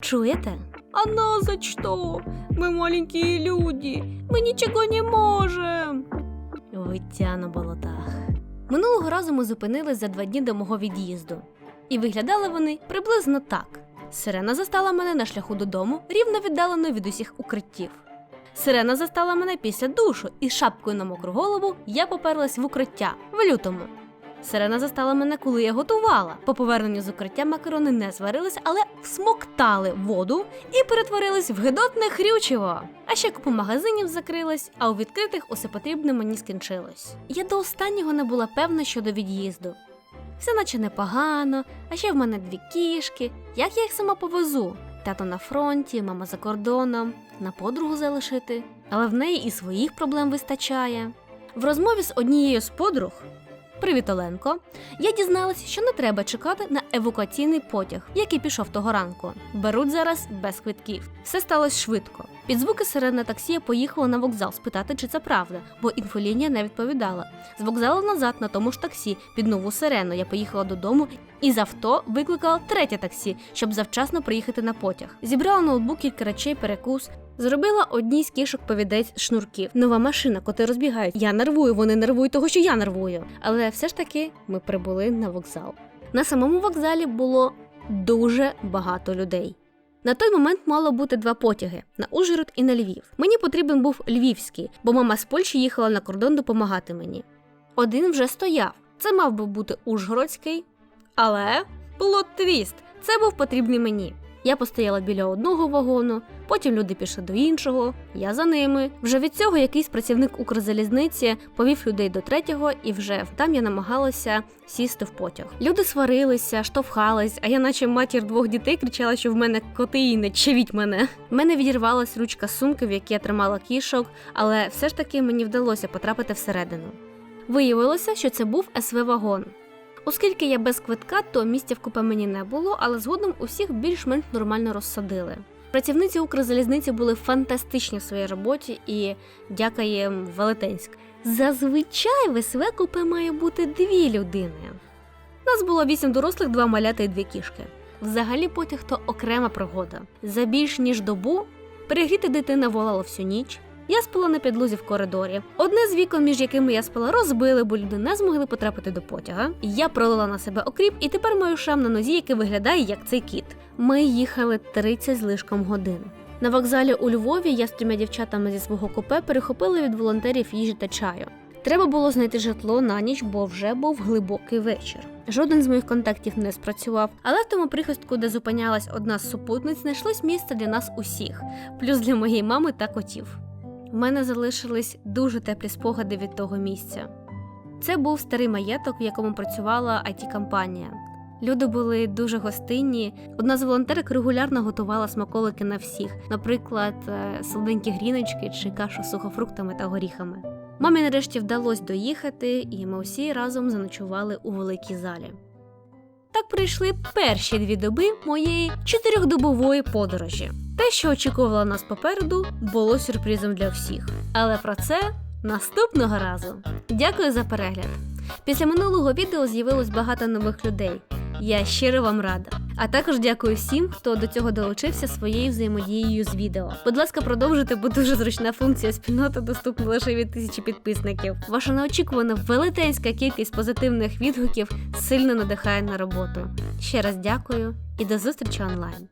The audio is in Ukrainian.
Чуєте? А нас за что? Мы маленькие люди, мы ничего не можем. Виття на болотах. Минулого разу ми зупинились за два дні до мого від'їзду. І виглядали вони приблизно так. Сирена застала мене на шляху додому, рівно віддалено від усіх укриттів. Сирена застала мене після душу, і шапкою на мокру голову я поперлась в укриття в лютому. Сирена застала мене, коли я готувала. По поверненню з укриття макарони не зварились, але всмоктали воду і перетворились в гидотне хрючево. А ще купа магазинів закрилась, а у відкритих усе потрібне мені скінчилось. Я до останнього не була певна щодо від'їзду. Все наче непогано, а ще в мене дві кішки. Як я їх сама повезу? Тато на фронті, мама за кордоном, на подругу залишити. Але в неї і своїх проблем вистачає. В розмові з однією з подруг Привіт, Оленко. Я дізналася, що не треба чекати на евакуаційний потяг, який пішов того ранку. Беруть зараз без квитків. Все сталося швидко. Під звуки сирени таксі я поїхала на вокзал спитати, чи це правда, бо інфолінія не відповідала. З вокзалу назад на тому ж таксі під нову сирену я поїхала додому і з авто викликала третє таксі, щоб завчасно приїхати на потяг. Зібрала ноутбук, кілька речей, перекус. Зробила одній з кішок повідець шнурків. Нова машина, коти розбігають. Я нервую, вони нервують того, що я нервую. Але все ж таки ми прибули на вокзал. На самому вокзалі було дуже багато людей. На той момент мало бути два потяги на Ужгород і на Львів. Мені потрібен був львівський, бо мама з Польщі їхала на кордон допомагати мені. Один вже стояв. Це мав би бути Ужгородський, але плот-твіст, це був потрібний мені. Я постояла біля одного вагону, потім люди пішли до іншого, я за ними. Вже від цього якийсь працівник Укрзалізниці повів людей до третього, і вже там я намагалася сісти в потяг. Люди сварилися, штовхались, а я, наче матір двох дітей, кричала, що в мене коти і не чавіть мене. В мене відірвалась ручка сумки, в якій я тримала кішок, але все ж таки мені вдалося потрапити всередину. Виявилося, що це був СВ-вагон. Оскільки я без квитка, то місця в купе мені не було, але згодом усіх більш-менш нормально розсадили. Працівниці Укрзалізниці були фантастичні в своїй роботі і дяка їм велетенськ. Зазвичай в СВ купе має бути дві людини. Нас було вісім дорослих, два малята і дві кішки. Взагалі потяг то окрема пригода. За більш ніж добу перегріти дитина волала всю ніч. Я спала на підлозі в коридорі. Одне з вікон, між якими я спала, розбили, бо люди не змогли потрапити до потяга. Я пролила на себе окріп, і тепер маю шрам на нозі, який виглядає як цей кіт. Ми їхали 30 з лишком годин. На вокзалі у Львові я з трьома дівчатами зі свого купе перехопила від волонтерів їжі та чаю. Треба було знайти житло на ніч, бо вже був глибокий вечір. Жоден з моїх контактів не спрацював, але в тому прихистку, де зупинялась одна з супутниць, знайшлось місце для нас усіх, плюс для моєї мами та котів. У мене залишились дуже теплі спогади від того місця. Це був старий маєток, в якому працювала it компанія Люди були дуже гостинні. Одна з волонтерок регулярно готувала смаколики на всіх, наприклад, е, солоденькі гріночки чи кашу з сухофруктами та горіхами. Мамі нарешті вдалося доїхати, і ми усі разом заночували у великій залі. Так пройшли перші дві доби моєї чотирьохдобової подорожі. Те, що очікувало нас попереду, було сюрпризом для всіх. Але про це наступного разу. Дякую за перегляд. Після минулого відео з'явилось багато нових людей. Я щиро вам рада. А також дякую всім, хто до цього долучився своєю взаємодією з відео. Будь ласка, продовжуйте, бо дуже зручна функція спільнота доступна лише від тисячі підписників. Ваша неочікувана велетенська кількість позитивних відгуків сильно надихає на роботу. Ще раз дякую і до зустрічі онлайн.